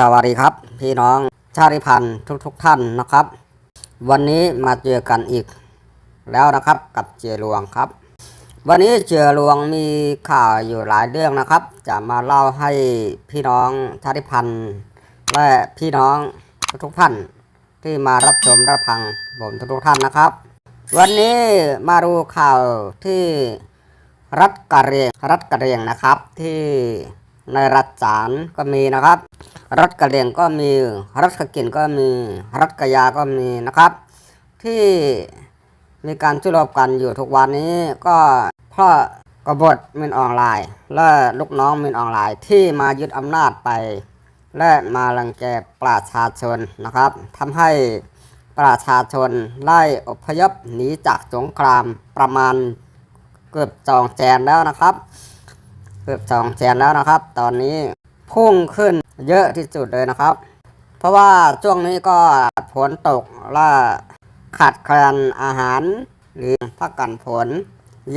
สวัสดีครับ พี่น้องชาติพันธุ์ทุกทุกๆท่านนะครับ วันนี้มาเจอกันอีกแล้วนะครับกับเจหลวงครับ วันนี้เจหลวงมีข่าวอยู่หลายเรื่องนะครับ จะมาเล่าให้พี่น้องชาติพันธุ์และพี่น้องทุกๆท่านที่มารับชมรับฟังผมทุกๆท่านนะครับ วันนี้มาดูข่าวที่รัฐกะเรียงรัฐกะเรียงนะครับที่ ในรัฐจานก็มีนะครับ รัฐกะเหรียงก็มี รัฐขกินก็มี รัฐกะยาก็มีนะครับ ที่มีการชุรบกันอยู่ทุกวันนี้ก็เพราะกบฏมินออนไลน์ และลูกน้องมินออนไลน์ที่มายึดอำนาจไป และมาลังแกประชาชนนะครับทำให้ประชาชนไล่อพยพหนีจากสงครามประมาณเกือบจองแจนแล้วนะครับ เกือบจองแจนแล้วนะครับ ตอนนี้พุ่งขึ้นเยอะที่สุดเลยนะครับ เพราะว่าช่วงนี้ก็ฝนตกและขาดแคลนอาหาร หรือพักกันฝน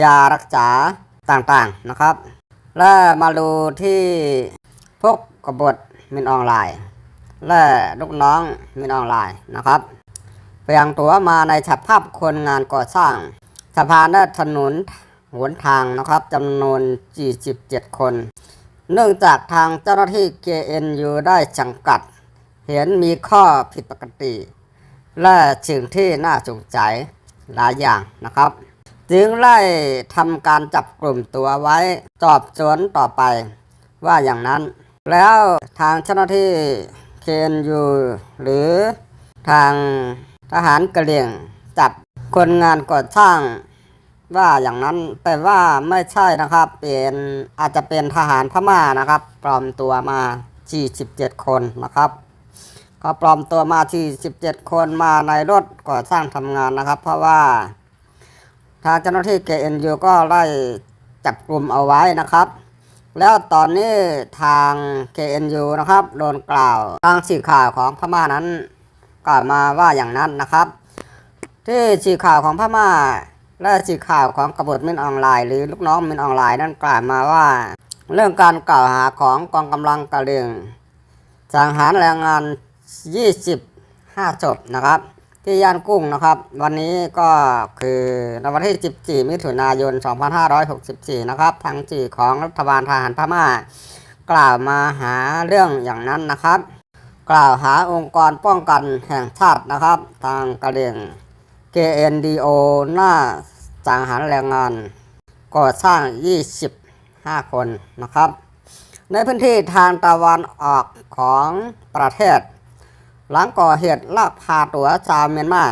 ยารักษาต่างๆนะครับ และมาดูที่พวกกบฏมินออนไลน์ และลูกน้องมินออนไลน์นะครับเปลี่ยนตัวมาในสภาพคนงานก่อสร้างสะพานและถนน หนทางนะครับจำนวน 47 คน เนื่องจากทางเจ้าหน้าที่ KNU ได้จำกัด เห็นมีข้อผิดปกติ และสิ่งที่น่าสงสัยหลายอย่างนะครับ จึงไล่ทำการจับกลุ่มตัวไว้สอบสวนต่อไปว่าอย่างนั้น แล้วทางเจ้าหน้าที่ KNU หรือทางทหารกระเหรี่ยงจับคนงานก่อสร้าง ว่าอย่างนั้นแต่ว่าไม่ใช่นะครับ เป็นอาจจะเป็นทหารพม่านะครับ ปลอมตัวมา 47 คนนะครับก็ปลอมตัวมา 47 คนมาในรถก่อสร้างทำงานนะครับ เพราะว่าทางเจ้าหน้าที่ KNU ก็ไล่จับกลุ่มเอาไว้นะครับ แล้วตอนนี้ทาง KNU นะครับโดนกล่าวทางสื่อข่าวของพม่านั้นกล่าวมาว่าอย่างนั้นนะครับ ที่สื่อข่าวของพม่า และสื่อข่าวของกบฏมินออนไลน์หรือลูกน้องมินออนไลน์นั่นกล่าวมาว่า เรื่องการกล่าวหาของกองกำลังกะเหรี่ยงสังหารแรงงาน 25ศพนะครับ ที่ย่านกุ้งนะครับ วันนี้ก็คือในวันที่ 14 มิถุนายน 2564 นะครับ ทางสื่อของรัฐบาลทหารพม่า กล่าวมาหาเรื่องอย่างนั้นนะครับ กล่าวหาองค์กรป้องกันแห่งชาตินะครับ ทางกะเหรี่ยง KNDO หน้าสังหารแรงงาน ก่อสร้าง 25 คนนะครับ ในพื้นที่ทางตะวันออกของประเทศ หลังก่อเหตุลักพาตัวชาวเมียนมา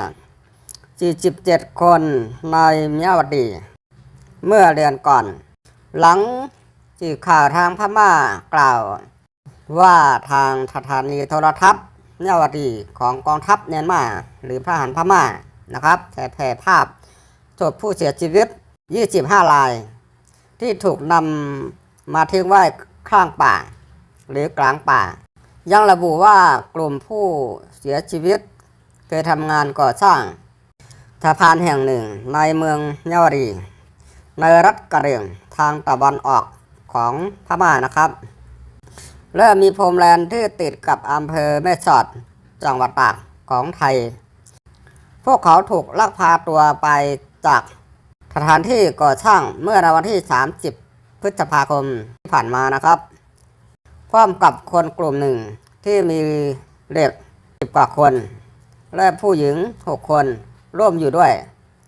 47 คนในเมียวดี เมื่อเดือนก่อน หลังสื่อข่าวทางพม่ากล่าวว่าทางสถานีโทรทัศน์เมียวดีของกองทัพเมียนมา หรือทหารพม่า นะครับแผ่ภาพศพผู้เสียชีวิต 25 ราย ที่ถูกนำมาทิ้งไว้ข้างป่า หรือกลางป่า ยังระบุว่ากลุ่มผู้เสียชีวิตเคยทำงานก่อสร้างสะพานแห่งหนึ่งในเมืองเยาวรี ในรัฐกะเหรี่ยงทางตะวันออกของพม่านะครับ และมีพรมแลนที่ติดกับอำเภอแม่สอดจังหวัดตากของไทย พวกเขาถูกลักพาตัวไปจากสถานที่ก่อสร้างเมื่อวันที่ 30 พฤษภาคมที่ผ่านมานะครับพร้อมกับคนกลุ่มหนึ่งที่มีเด็กสิบกว่าคน และผู้หญิงหกคนร่วมอยู่ด้วย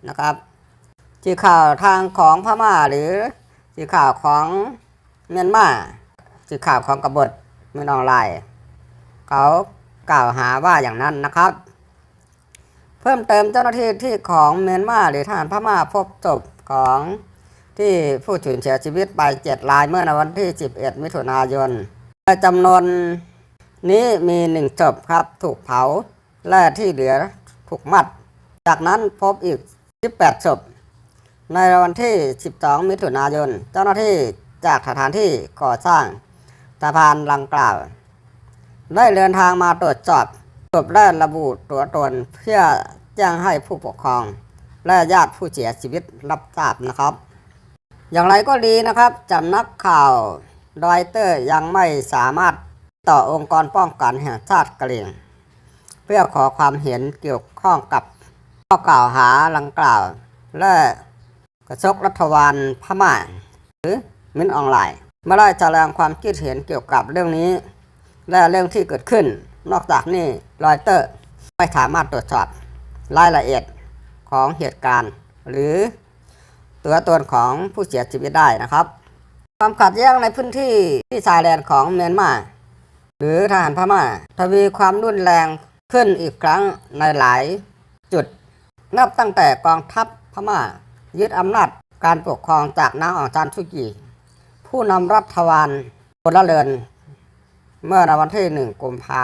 นะครับสื่อข่าวทางของพม่าหรือสื่อข่าวของเมียนมาสื่อข่าวของกบฏเมียนออนไลน์เขากล่าวหาว่าอย่างนั้นนะครับ เพิ่มเติมเจ้าหน้าที่ที่ของเมียนมาหรือทหารพม่าพบศพของที่ผู้สูญเสียชีวิตไปเจ็ดรายเมื่อในวันที่ 11 มิถุนายนจำนวนนี้มีหนึ่งศพครับถูกเผาและที่เหลือถูกมัด จากนั้นพบอีก 18ศพในวันที่ 12 มิถุนายน เจ้าหน้าที่จากสถานที่ก่อสร้างสะพานลังกล่าว ได้เดินทางมาตรวจสอบ ศพและระบุตัวตนเพื่อแจ้งให้ผู้ปกครอง และญาติผู้เสียชีวิตรับทราบนะครับ อย่างไรก็ดีนะครับจำนักข่าวรอยเตอร์ยังไม่สามารถต่อองค์กรป้องกันแห่งชาติกะเหรี่ยง เพื่อขอความเห็นเกี่ยวข้องกับข้อกล่าวหาดังกล่าว และกระชกรัฐบาลพม่าหรือมินออนไลน์ไม่ได้แสดงความคิดเห็นเกี่ยวกับเรื่องนี้ และเรื่องที่เกิดขึ้น นอกจากนี้รอยเตอร์ไม่สามารถตรวจสอบรายละเอียดของเหตุการณ์ หรือตัวตนของผู้เสียชีวิตได้นะครับ ความขัดแย้งในพื้นที่ที่ชายแดนของเมียนมาหรือทหารพม่าทวีความรุนแรงขึ้นอีกครั้งในหลายจุด นับตั้งแต่กองทัพพม่า ยึดอำนาจการปกครองจากนางองซานสุกีผู้นำรัฐบาลพลเรือนเมื่อวันที่หนึ่งกุมภา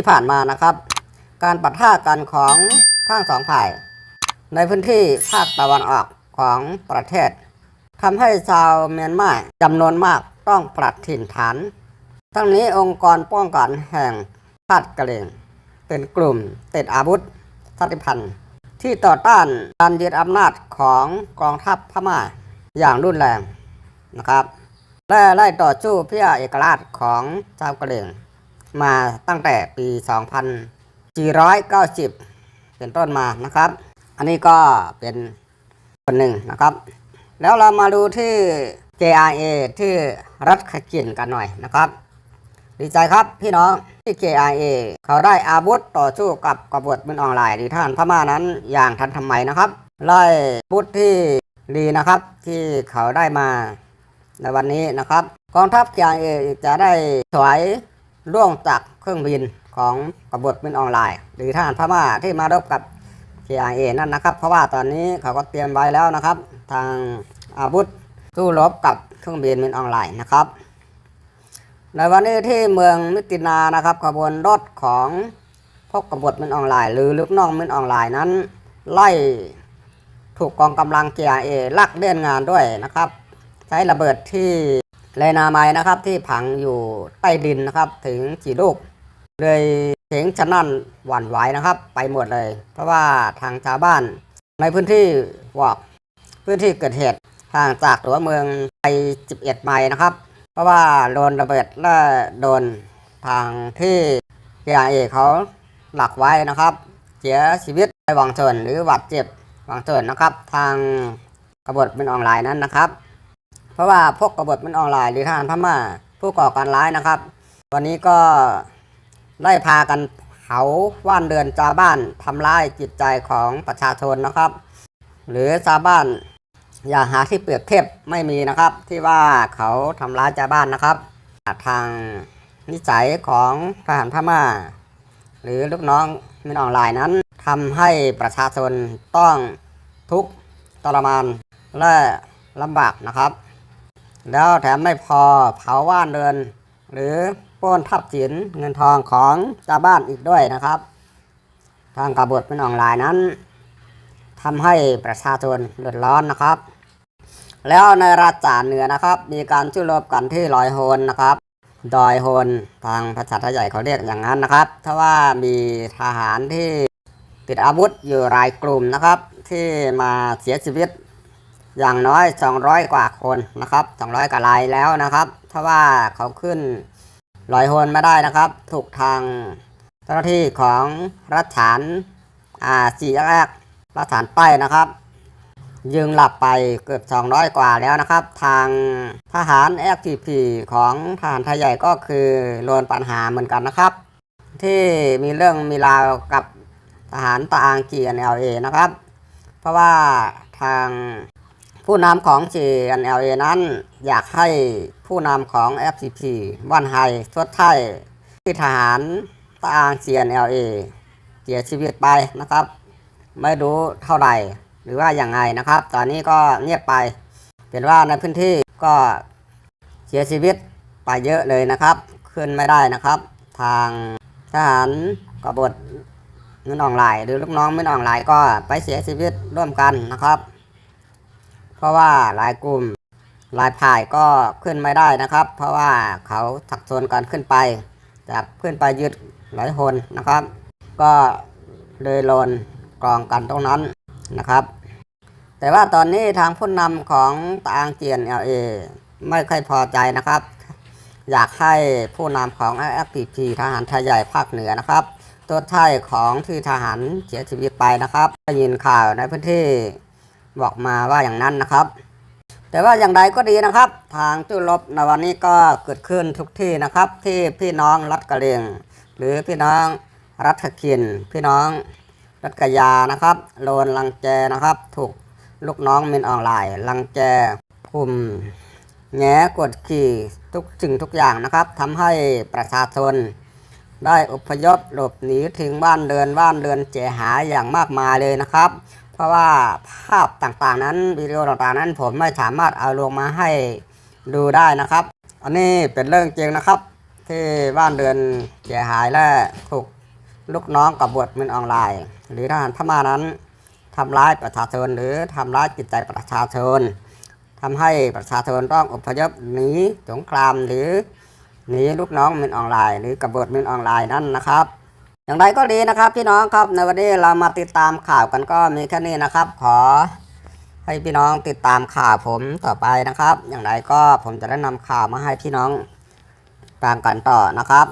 ที่ผ่านมานะครับ การปะทะกันของทั้งสองฝ่าย ในพื้นที่ภาคตะวันออกของประเทศทำให้ชาวเมียนมาจำนวนมากต้องปรับถิ่นฐาน ทั้งนี้องค์กรป้องกันแห่งชาติกะเหรี่ยงเป็นกลุ่มติดอาวุธชาติพันธ์ที่ต่อต้านการยึดอำนาจของกองทัพพม่าอย่างรุนแรงนะครับและไล่ต่อสู้เพื่อเอกราชของชาวกะเหรี่ยง มาตั้งแต่ปี 2490 เป็นต้นมานะครับ อันนี้ก็เป็นคนหนึ่งนะครับ แล้วเรามาดูที่ KIA ที่รัฐขจินกันหน่อยนะครับ ดีใจครับพี่น้องที่ KIA เขาได้อาวุธต่อสู้กับกบฏมินออนไลน์หรือท่านพม่านั้นอย่างทันทำไมนะครับไล่พุทธที่ดีนะครับที่เขาได้มาในวันนี้นะครับ กองทัพ KIA จะได้ถอย ร่วงจากเครื่องบินของกบฏมินออนไลน์ หรือทหารพม่าที่มารบกับ KIA นั่นนะครับ เพราะว่าตอนนี้เขาก็เตรียมไว้แล้วนะครับ ทางอาวุธสู้รบกับเครื่องบินมินออนไลน์นะครับ ในวันนี้ที่เมืองมิตินานะครับขบวนรถของพวกกบฏมินออนไลน์หรือลูกน้องมินออนไลน์นั้น ไล่ถูกกองกำลัง KIA ลักเล่นงานด้วยนะครับ ใช้ระเบิดที่ เลนาไม้นะครับที่ผังอยู่ใต้ดินนะครับถึงกี่ลูก เลยเสียงชะนั่นหวั่นไหวนะครับ ไปหมดเลย เพราะว่าทางชาวบ้าน ในพื้นที่บอกพื้นที่เกิดเหตุห่างจากตัวเมืองไป 11 ไมล์นะครับ เพราะว่าโดนระเบิดและโดนทางที่ KIA เอกเขาหลักไว้นะครับ เสียชีวิตในวังชนหรือบาดเจ็บบางส่วนนะครับ ทางกบฏเป็นออนไลน์นั้นนะครับ ราะว่าพวกกบฏเป็นออนไลน์หรือทหารพม่า ผู้ก่อการร้ายนะครับ วันนี้ก็ได้พากันเผาว่านเดือนชาวบ้านทำร้ายจิตใจของประชาชนนะครับ หรือชาวบ้านอย่าหาที่เปรียบเทียบไม่มีนะครับ ที่ว่าเขาทำร้ายชาวบ้านนะครับ ทางนิสัยของทหารพม่า หรือลูกน้องมินออนไลน์นั้นทำให้ประชาชนต้องทุกข์ทรมานและลำบากนะครับ แล้วแถมไม่พอเผาว่านเดินหรือปล้นทับสินเงินทองของชาวบ้านอีกด้วยนะครับ ทางกบฏมินออนไลน์นั้นทำให้ประชาชนเดือดร้อนนะครับ แล้วในราชจาเหนือนะครับ มีการสู้รบกันที่ลอยโฮนนะครับดอยโฮนทางภาษาไทยใหญ่เขาเรียกอย่างนั้นนะครับถ้าว่ามีทหารที่ติดอาวุธอยู่รายกลุ่มนะครับ ที่มาเสียชีวิต อย่างน้อย 200 กว่าคนนะครับ 200กว่ารายแล้วนะครับ ถ้าว่าเขาขึ้นลอยโฮนไม่ได้นะครับ ถูกทางเจ้าหน้าที่ของรัฐฐานอ่าสี่แยกรัฐฐานใต้นะครับยิงหลับไปเกือบ 200 กว่าแล้วนะครับ ทางทหาร FPP ของทหารไทยใหญ่ก็คือโดนปัญหาเหมือนกันนะครับ ที่มีเรื่องมีราวกับทหารตาอังกี NLA นะครับ เพราะว่าทาง ผู้นำของ GNLA นั้น อยากให้ผู้นำของ FPP ว่านไฮทดไทยที่ทหารตาง GNLA เสียชีวิตไปนะครับ ไม่รู้เท่าไหร่ หรือว่าอย่างไงนะครับ ตอนนี้ก็เงียบไป เป็นว่าในพื้นที่ก็เสียชีวิตไปเยอะเลยนะครับ ขึ้นไม่ได้นะครับ ทางทหารกบฏมินออนไลน์หรือลูกน้องมินออนไลน์ก็ไปเสียชีวิตร่วมกันนะครับ เพราะว่าหลายกลุ่มหลายฝ่ายก็ขึ้นไม่ได้นะครับ เพราะว่าเขาถักโซนกันขึ้นไปจากขึ้นไปยึดหลายคนนะครับ ก็เลยโลนกองกันตรงนั้นนะครับ แต่ว่าตอนนี้ทางผู้นำของตางเจียนเอเอไม่ค่อยพอใจนะครับ อยากให้ผู้นำของ FPP ทหารไทยใหญ่ภาคเหนือนะครับตัวไทยของที่ทหารเสียชีวิตไปนะครับได้ยินข่าวในพื้นที่ บอกมาว่าอย่างนั้นนะครับ แต่ว่าอย่างใดก็ดีนะครับ ทางจุลบในวันนี้ก็เกิดขึ้นทุกที่นะครับ ที่พี่น้องรัฐกะเหรียงหรือพี่น้องรัฐคิน พี่น้องรัฐกยานะครับโลนลังแจนะครับ ถูกลูกน้องมินออนไลน์ลังแจคุมแงกดขี่ทุกสิ่งทุกอย่างนะครับทำให้ประชาชนได้อพยพหลบหนีถึงบ้านเรือนบ้านเรือนเสียหายอย่างมากมายเลยนะครับ ราะว่าภาพต่างๆนั้นวิดีโอต่างๆนั้น ผมไม่สามารถเอาลงมาให้ดูได้นะครับ อันนี้เป็นเรื่องจริงนะครับ ที่บ้านเรือนเสียหายและถูกลูกน้องกับบวชมินออนไลน์ หรือทหารพม่านั้นทำร้ายประชาชนหรือทำร้ายจิตใจประชาชนทำให้ประชาชนต้องอพยพหนีสงครามหรือหนีลูกน้องมินออนไลน์ หรือกบฏมินออนไลน์นั่นนะครับ อย่างไรก็ดีนะครับพี่น้องครับในวันนี้เรามาติดตามข่าวกันก็มีแค่นี้นะครับ ขอให้พี่น้องติดตามข่าวผมต่อไปนะครับ อย่างไรก็ผมจะได้นำข่าวมาให้พี่น้องฟังกันต่อนะครับ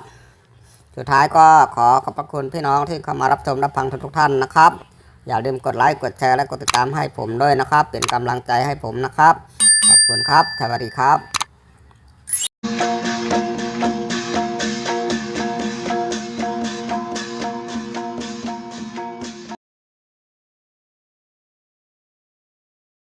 สุดท้ายก็ขอขอบพระคุณพี่น้องที่เข้ามารับชมรับฟังทุกท่านนะครับ อย่าลืมกดไลค์กดแชร์และกดติดตามให้ผมด้วยนะครับ เป็นกำลังใจให้ผมนะครับ ขอบคุณครับสวัสดีครับ